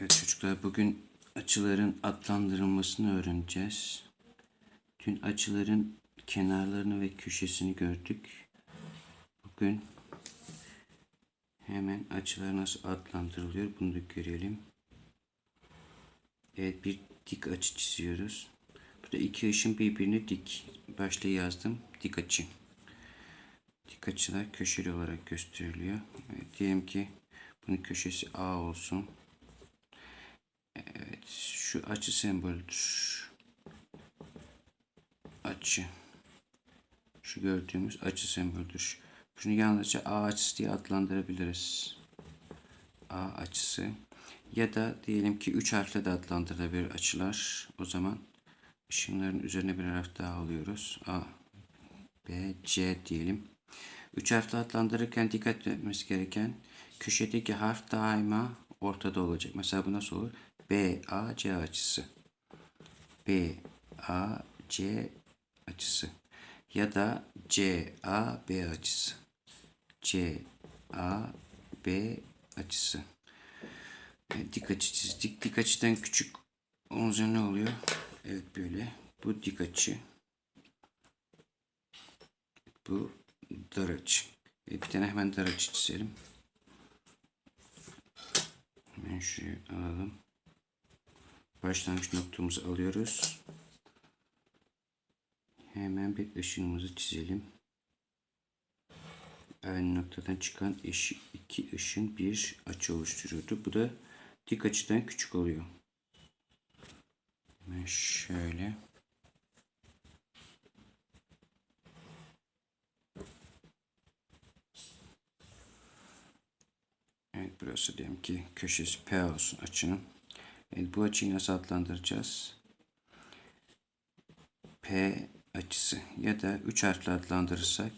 Evet çocuklar bugün açıların adlandırılmasını öğreneceğiz. Dün açıların kenarlarını ve köşesini gördük. Bugün hemen açılar nasıl adlandırılıyor bunu da görelim. Evet bir dik açı çiziyoruz. Burada iki ışın birbirine dik. Başta yazdım dik açı. Dik açılar köşeli olarak gösteriliyor. Evet, diyelim ki bunun köşesi A olsun. Şu açı sembolüdür. Açı. Şu gördüğümüz açı sembolüdür. Şunu yalnızca A açısı diye adlandırabiliriz. A açısı. Ya da diyelim ki 3 harfle de adlandırılabilir açılar. O zaman ışınların üzerine bir harf daha alıyoruz. A, B, C diyelim. 3 harfle adlandırırken dikkat etmemiz gereken köşedeki harf daima ortada olacak. Mesela bu nasıl olur? B, A, C açısı. B, A, C açısı. Ya da C, A, B açısı. C, A, B açısı. Evet, dik açı çizdik. Dik açıdan küçük olunca ne oluyor? Evet böyle. Bu dik açı. Bu dar açı. Evet, bir tane hemen dar açı çizelim. Hemen şuraya alalım. Başlangıç noktamızı alıyoruz. Hemen bir ışınımızı çizelim. Aynı noktadan çıkan eşi, iki ışın bir açı oluşturuyordu. Bu da dik açıdan küçük oluyor. Hemen şöyle. Evet burası diyelim ki köşesi P olsun açının. Evet, bu açıyı nasıl adlandıracağız? P açısı ya da 3 harfle adlandırırsak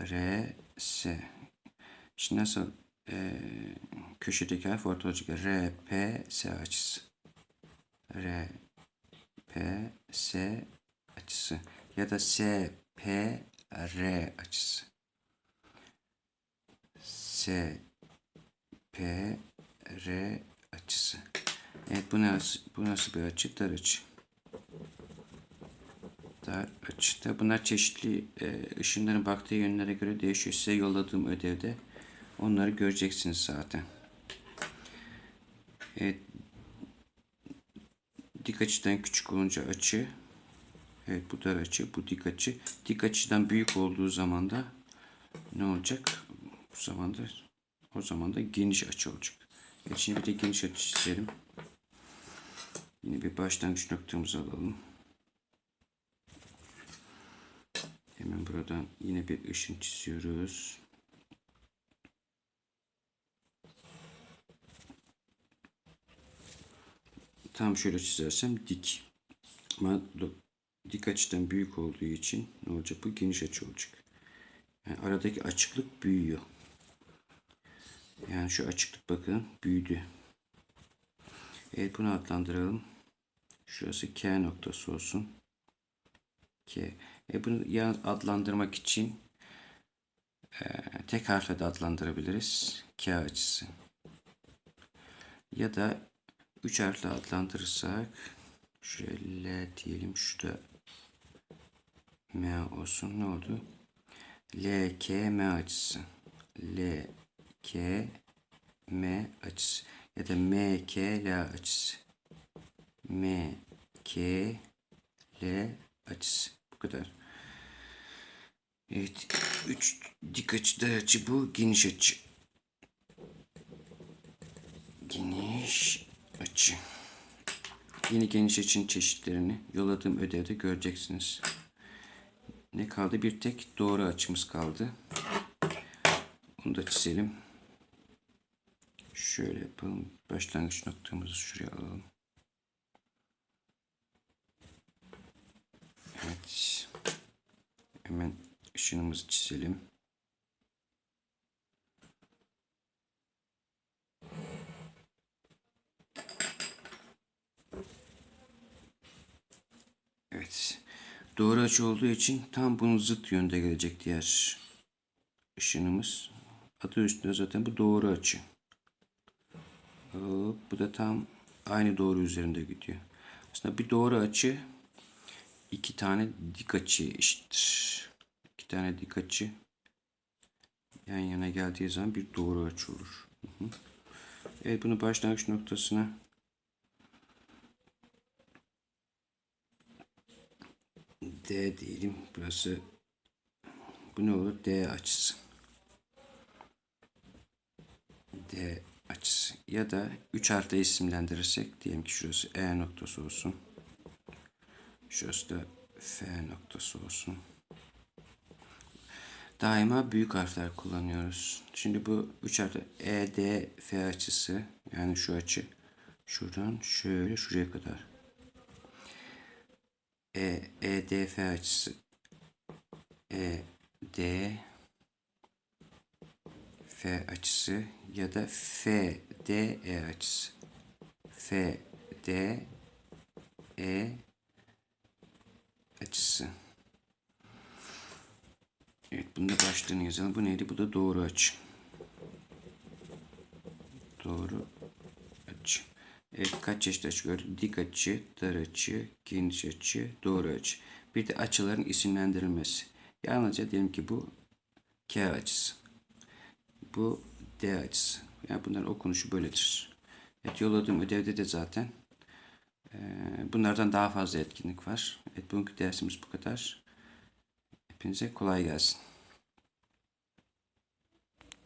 R, S. Şimdi nasıl e, köşedeki harf orta olacak? R, P, S açısı. R, P, S açısı. Ya da S, P, R açısı. S, P, R açısı. Evet bu nasıl, bu nasıl bir açı? Dar açı. Dar açı. Tabi bunlar çeşitli e, ışınların baktığı yönlere göre değişiyor. Size yolladığım ödevde onları göreceksiniz zaten. Evet. Dik açıdan küçük olunca açı. Evet bu dar açı, bu dik açı. Dik açıdan büyük olduğu zaman da ne olacak? Bu zaman da o zaman da geniş açı olacak. Şimdi bir de geniş açı çizelim. Yine bir başlangıç noktamızı alalım. Hemen buradan yine bir ışın çiziyoruz. Tam şöyle çizersem dik. Ama dik açıdan büyük olduğu için ne olacak? Bu geniş açı olacak. Yani aradaki açıklık büyüyor. Yani şu açıklık bakın büyüdü. Evet bunu adlandıralım. Şurası K noktası olsun. K. E bunu yalnız adlandırmak için e, tek harfle de adlandırabiliriz. K açısı. Ya da üç harfle adlandırırsak şöyle L diyelim. Şurada M olsun. Ne oldu? L, K, M açısı. L, K, M açısı. Ya da M, K, L açısı. M, K, L açısı. Bu kadar. Evet. Üç dik açıda açı bu. Geniş açı. Geniş açı. Yeni geniş açının çeşitlerini yolladığım ödevde göreceksiniz. Ne kaldı? Bir tek doğru açımız kaldı. Bunu da çizelim. Şöyle yapalım. Başlangıç noktamızı şuraya alalım. Evet. Hemen ışınımızı çizelim. Evet. Doğru açı olduğu için tam bunun zıt yönde gelecek diğer ışınımız. Adı üstünde zaten bu doğru açı. Hop, bu da tam aynı doğru üzerinde gidiyor. Aslında bir doğru açı iki tane dik açı eşittir. İki tane dik açı yan yana geldiği zaman bir doğru açı olur. Evet bunu başlangıç noktasına D diyelim. Burası bu ne olur? D açısı. D açısı. Ya da 3 harfle isimlendirirsek diyelim ki şurası E noktası olsun. Şurası da F noktası olsun. Daima büyük harfler kullanıyoruz. Şimdi bu 3 harfle E, D, F açısı yani şu açı şuradan şöyle şuraya kadar. E, E, D, F açısı E, D, F açısı ya da F, D, E açısı. F, D, E açısı. Evet, bunu da başlığını yazalım. Bu neydi? Bu da doğru açı. Doğru açı. Evet, kaç çeşit açı gördük? Dik açı, dar açı, geniş açı, doğru açı. Bir de açıların isimlendirilmesi. Yalnızca diyelim ki bu K açısı. Bu D açısı. Yani bunların okunuşu böyledir. Evet, yolladığım ödevde de zaten e, bunlardan daha fazla etkinlik var. Evet, bugünkü dersimiz bu kadar. Hepinize kolay gelsin.